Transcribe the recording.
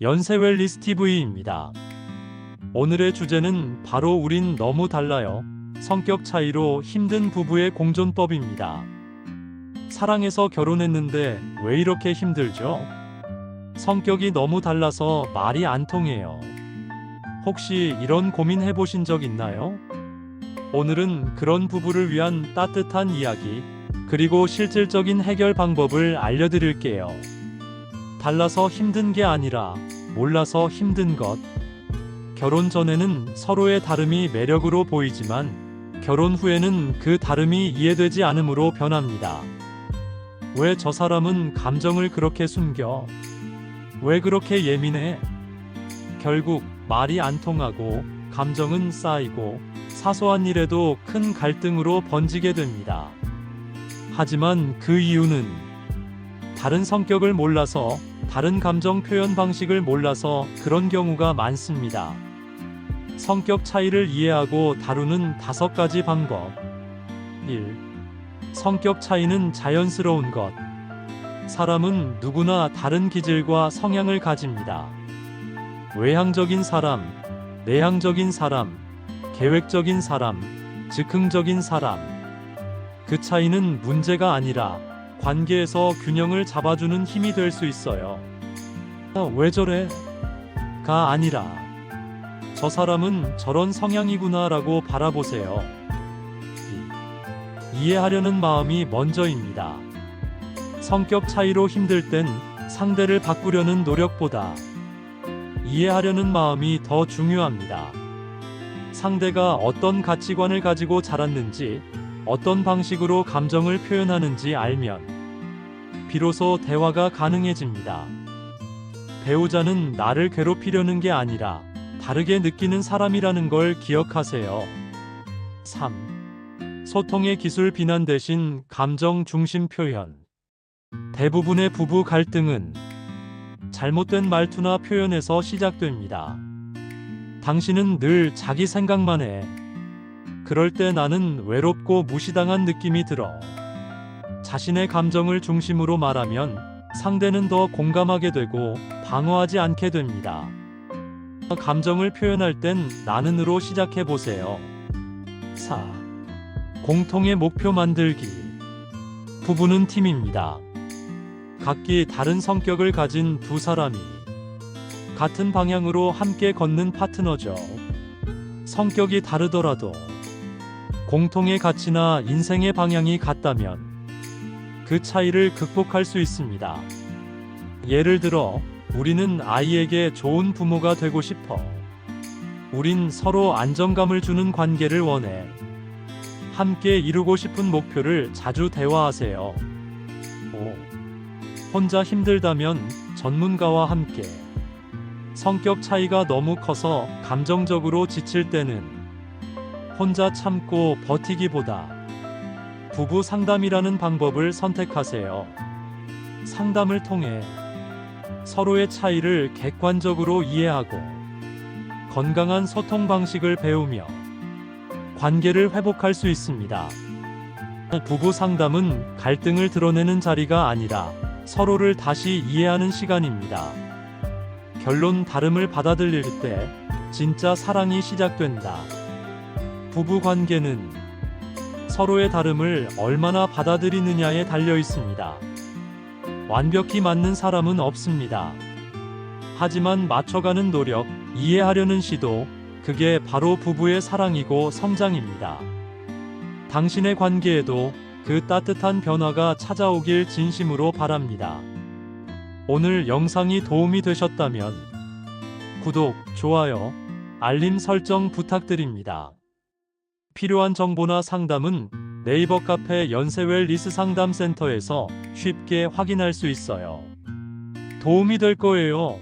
연세웰리스 TV입니다. 오늘의 주제는 바로 우린 너무 달라요. 성격 차이로 힘든 부부의 공존법입니다. 사랑해서 결혼했는데 왜 이렇게 힘들죠? 성격이 너무 달라서 말이 안 통해요. 혹시 이런 고민 해보신 적 있나요? 오늘은 그런 부부를 위한 따뜻한 이야기, 그리고 실질적인 해결 방법을 알려드릴게요. 달라서 힘든 게 아니라 몰라서 힘든 것. 결혼 전에는 서로의 다름이 매력으로 보이지만 결혼 후에는 그 다름이 이해되지 않으므로 변합니다. 왜 저 사람은 감정을 그렇게 숨겨? 왜 그렇게 예민해? 결국 말이 안 통하고 감정은 쌓이고 사소한 일에도 큰 갈등으로 번지게 됩니다. 하지만 그 이유는 다른 성격을 몰라서 다른 감정 표현 방식을 몰라서 그런 경우가 많습니다. 성격 차이를 이해하고 다루는 다섯 가지 방법. 1. 성격 차이는 자연스러운 것. 사람은 누구나 다른 기질과 성향을 가집니다. 외향적인 사람, 내향적인 사람, 계획적인 사람, 즉흥적인 사람. 그 차이는 문제가 아니라 관계에서 균형을 잡아주는 힘이 될 수 있어요. 아, 왜 저래? 가 아니라 저 사람은 저런 성향이구나라고 바라보세요. 이, 이해하려는 마음이 먼저입니다. 성격 차이로 힘들 땐 상대를 바꾸려는 노력보다 이해하려는 마음이 더 중요합니다. 상대가 어떤 가치관을 가지고 자랐는지, 어떤 방식으로 감정을 표현하는지 알면 비로소 대화가 가능해집니다. 배우자는 나를 괴롭히려는 게 아니라 다르게 느끼는 사람이라는 걸 기억하세요. 3. 소통의 기술 비난 대신 감정 중심 표현. 대부분의 부부 갈등은 잘못된 말투나 표현에서 시작됩니다. 당신은 늘 자기 생각만 해. 그럴 때 나는 외롭고 무시당한 느낌이 들어. 자신의 감정을 중심으로 말하면 상대는 더 공감하게 되고 방어하지 않게 됩니다. 감정을 표현할 땐 나는으로 시작해 보세요. 4. 공통의 목표 만들기. 부부는 팀입니다. 각기 다른 성격을 가진 두 사람이 같은 방향으로 함께 걷는 파트너죠. 성격이 다르더라도 공통의 가치나 인생의 방향이 같다면 그 차이를 극복할 수 있습니다. 예를 들어, 우리는 아이에게 좋은 부모가 되고 싶어. 우린 서로 안정감을 주는 관계를 원해. 함께 이루고 싶은 목표를 자주 대화하세요. 5. 혼자 힘들다면 전문가와 함께. 성격 차이가 너무 커서 감정적으로 지칠 때는 혼자 참고 버티기보다 부부 상담이라는 방법을 선택하세요. 상담을 통해 서로의 차이를 객관적으로 이해하고 건강한 소통 방식을 배우며 관계를 회복할 수 있습니다. 부부 상담은 갈등을 드러내는 자리가 아니라 서로를 다시 이해하는 시간입니다. 결론 다름을 받아들일 때 진짜 사랑이 시작된다. 부부 관계는 서로의 다름을 얼마나 받아들이느냐에 달려 있습니다. 완벽히 맞는 사람은 없습니다. 하지만 맞춰가는 노력, 이해하려는 시도, 그게 바로 부부의 사랑이고 성장입니다. 당신의 관계에도 그 따뜻한 변화가 찾아오길 진심으로 바랍니다. 오늘 영상이 도움이 되셨다면 구독, 좋아요, 알림 설정 부탁드립니다. 필요한 정보나 상담은 네이버 카페 연세웰 리스 상담센터에서 쉽게 확인할 수 있어요. 도움이 될 거예요.